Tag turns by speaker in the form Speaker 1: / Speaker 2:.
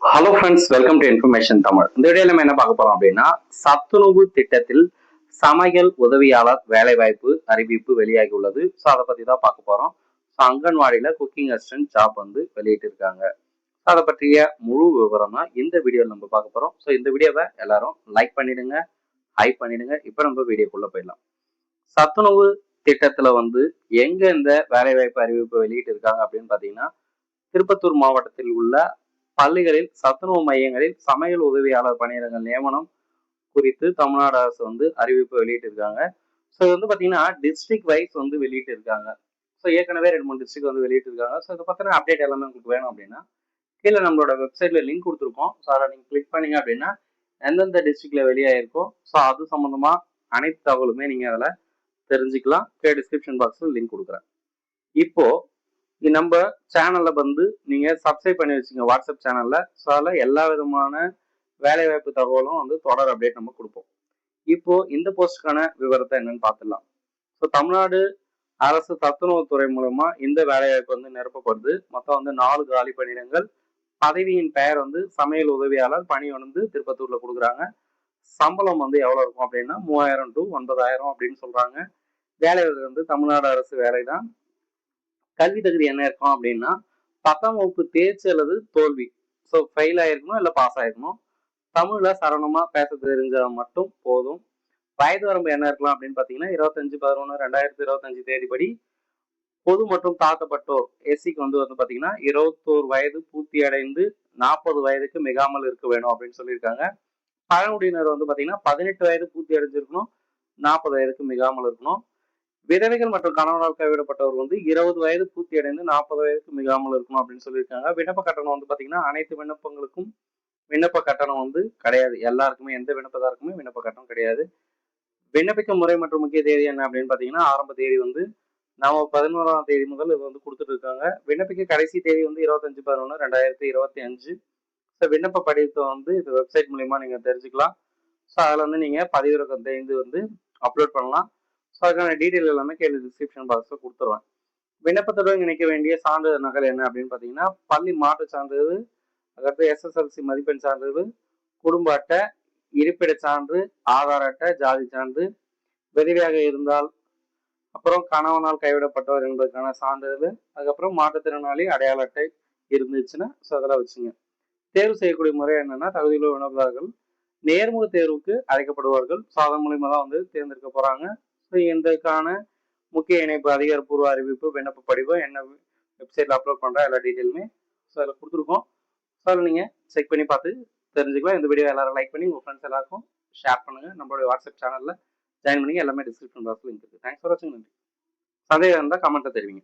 Speaker 1: Hello friends welcome to information Tamil இந்த video நம்ம என்ன பார்க்க போறோம் அப்படின்னா சத்துணவு திட்டத்தில் சமையல் உதவியாளர் வேலைவாய்ப்பு அறிவிப்பு வெளியாகி உள்ளது. ஸோ அதை பத்தி தான் பார்க்க போறோம். ஸோ அங்கன்வாடியில குக்கிங் அசிஸ்டன்ட் ஜாப் வந்து வெளியிட்டிருக்காங்க. ஸோ அதை பற்றிய முழு விவரம் தான் இந்த வீடியோவில் நம்ம பார்க்க போறோம். ஸோ இந்த வீடியோவை எல்லாரும் லைக் பண்ணிடுங்க ஹைப் பண்ணிடுங்க. இப்போ நம்ம வீடியோக்குள்ள போயிடலாம். சத்துணவு திட்டத்தில் வந்து எங்க இந்த வேலைவாய்ப்பு அறிவிப்பு வெளியிட்டு இருக்காங்க அப்படின்னு பார்த்தீங்கன்னா திருப்பத்தூர் மாவட்டத்தில் உள்ள பள்ளிகளில் சத்துணவு மையங்களில் சமையல் உதவியாளர் பணியிடங்கள் நியமனம் குறித்து தமிழ்நாடு அரசு வந்து அறிவிப்பு வெளியிட்டிருக்காங்க. ஸோ இது வந்து பார்த்தீங்கன்னா டிஸ்ட்ரிக்ட் வைஸ் வந்து வெளியிட்டிருக்காங்க. ஸோ ஏற்கனவே ரெண்டு மூணு டிஸ்ட்ரிக் வந்து வெளியிட்டிருக்காங்க. ஸோ இதை பற்றின அப்டேட் எல்லாமே உங்களுக்கு வேணும் அப்படின்னா கீழே நம்மளோட வெப்சைட்ல லிங்க் கொடுத்துருக்கோம். ஸோ அதை நீங்கள் கிளிக் பண்ணீங்க அப்படின்னா எந்தெந்த டிஸ்ட்ரிக்ட்ல வெளியாயிருக்கோ ஸோ அது சம்மந்தமாக அனைத்து தகவலுமே நீங்கள் அதில் தெரிஞ்சுக்கலாம். கீழே டிஸ்கிரிப்ஷன் பாக்ஸில் லிங்க் கொடுக்குறேன். இப்போது நம்ம சேனலில் வந்து நீங்கள் சப்ஸ்கிரைப் பண்ணி வச்சுங்க வாட்ஸ்அப் சேனலில் ஸோ அதில் எல்லா விதமான வேலைவாய்ப்பு தகவலும் வந்து தொடர் அப்டேட் நம்ம கொடுப்போம். இப்போ இந்த போஸ்டுக்கான விவரத்தை என்னன்னு பார்த்துடலாம். ஸோ தமிழ்நாடு அரசு தத்துணவுத்துறை மூலமா இந்த வேலைவாய்ப்பு வந்து நிரப்பப்படுது. மொத்தம் வந்து நாலு காலி பணியிடங்கள். பதவியின் பெயர் வந்து சமையல் உதவியாளர் பணி வந்து திருப்பத்தூர்ல கொடுக்குறாங்க. சம்பளம் வந்து எவ்வளவு இருக்கும் அப்படின்னா மூவாயிரம் டு ஒன்பதாயிரம் அப்படின்னு சொல்றாங்க. வேலை வந்து தமிழ்நாடு அரசு வேலை தான் கல்வி தகுதி என்ன இருக்கும் அப்படின்னா பத்தாம் வகுப்பு தேர்ச்சி அல்லது தோல்வி. ஸோ ஃபெயில் ஆயிருக்கணும் இல்லை பாஸ் ஆயிருக்கணும். தமிழில் சரணமாக பேச தெரிஞ்சால் மட்டும் போதும். வயது வரம்பு என்ன இருக்கலாம் அப்படின்னு பார்த்தீங்கன்னா இருபத்தஞ்சு பதினொன்று ரெண்டாயிரத்தி இருபத்தஞ்சு தேதிப்படி பொது மற்றும் தாழ்த்தப்பட்டோர் எஸ்சிக்கு வந்து வந்து பார்த்தீங்கன்னா இருபத்தோரு வயது பூர்த்தி அடைந்து நாற்பது வயதுக்கு மிகாமல் இருக்க வேணும் அப்படின்னு சொல்லியிருக்காங்க. பழங்குடியினர் வந்து பார்த்தீங்கன்னா பதினெட்டு வயது பூர்த்தி அடைஞ்சிருக்கணும் நாற்பது வயதுக்கு மிகாமல் இருக்கணும். விதவைகள் மற்றும் கணவனால் கைவிடப்பட்டவர் வந்து இருபது வயது பூர்த்தி அடைந்து நாற்பது வயதுக்கு மிகாமல் இருக்கணும் அப்படின்னு சொல்லியிருக்காங்க. விண்ணப்ப கட்டணம் வந்து பார்த்தீங்கன்னா அனைத்து விண்ணப்பங்களுக்கும் விண்ணப்ப கட்டணம் வந்து கிடையாது. எல்லாருக்குமே எந்த விண்ணப்பதாருக்குமே விண்ணப்ப கட்டணம் கிடையாது. விண்ணப்பிக்கும் முறை மற்றும் முக்கிய தேதி என்ன அப்படின்னு பார்த்தீங்கன்னா ஆரம்ப தேதி வந்து நாம பதினோராம் தேதி முதல் இது வந்து கொடுத்துட்டு இருக்காங்க. விண்ணப்பிக்க கடைசி தேதி வந்து இருபத்தஞ்சு பதினொன்று ரெண்டாயிரத்தி இருபத்தி அஞ்சு. ஸோ விண்ணப்ப படிவத்தை வந்து இது வெப்சைட் மூலிமா நீங்கள் தெரிஞ்சுக்கலாம். ஸோ அதில் வந்து நீங்கள் பதிவிறக்கம் தெரிந்து வந்து அப்லோட் பண்ணலாம். ஸோ அதுக்கான டீட்டெயில் எல்லாமே கீழே டிஸ்கிரிப்ஷன் பாக்ஸில் கொடுத்துருவேன். விண்ணப்பத்துடன் இணைக்க வேண்டிய சான்றிதழ் நகல் என்ன அப்படின்னு பார்த்தீங்கன்னா பள்ளி மாற்று சான்றிதழ் அதுக்கடுத்து எஸ்எஸ்எல்சி மதிப்பெண் சான்றிதழ் குடும்ப அட்டை இருப்பிட சான்று ஆதார் அட்டை ஜாதி சான்று விதவியாக இருந்தால் அப்புறம் கணவனால் கைவிடப்பட்டவர் என்பதற்கான சான்றிதழ் அதுக்கப்புறம் மாற்றுத்திறனாளி அடையாள அட்டை இருந்துச்சுன்னா ஸோ அதெல்லாம் வச்சுங்க. தேர்வு செய்யக்கூடிய முறை என்னன்னா தகுதியுள்ள விண்ணப்பதாரர்கள் நேர்முக தேர்வுக்கு அழைக்கப்படுவார்கள். ஸோ அதன் மூலியமா தான் வந்து தேர்ந்தெடுக்க போகிறாங்க ஸோ இதற்கான முக்கிய இணைப்பு அதிகாரப்பூர்வ அறிவிப்பு விண்ணப்ப படிவு என்ன வெப்சைட்ல அப்லோட் பண்ற எல்லா டீட்டெயிலுமே ஸோ அதில் கொடுத்துருக்கோம். ஸோ அதில் நீங்கள் செக் பண்ணி பார்த்து தெரிஞ்சுக்கலாம். இந்த வீடியோ எல்லாரும் லைக் பண்ணி உங்கள் ஃப்ரெண்ட்ஸ் எல்லாருக்கும் ஷேர் பண்ணுங்கள் நம்மளுடைய வாட்ஸ்அப் சேனலில் ஜாயின் பண்ணி எல்லாமே டிஸ்கிரிப்ஷன் பாக்ஸில் லிங்க் இருக்குது தேங்க்ஸ் ஃபார் வாட்சிங் நன்றி. சந்தேகம் இருந்தால் கமெண்ட்டை தெரிவிங்க.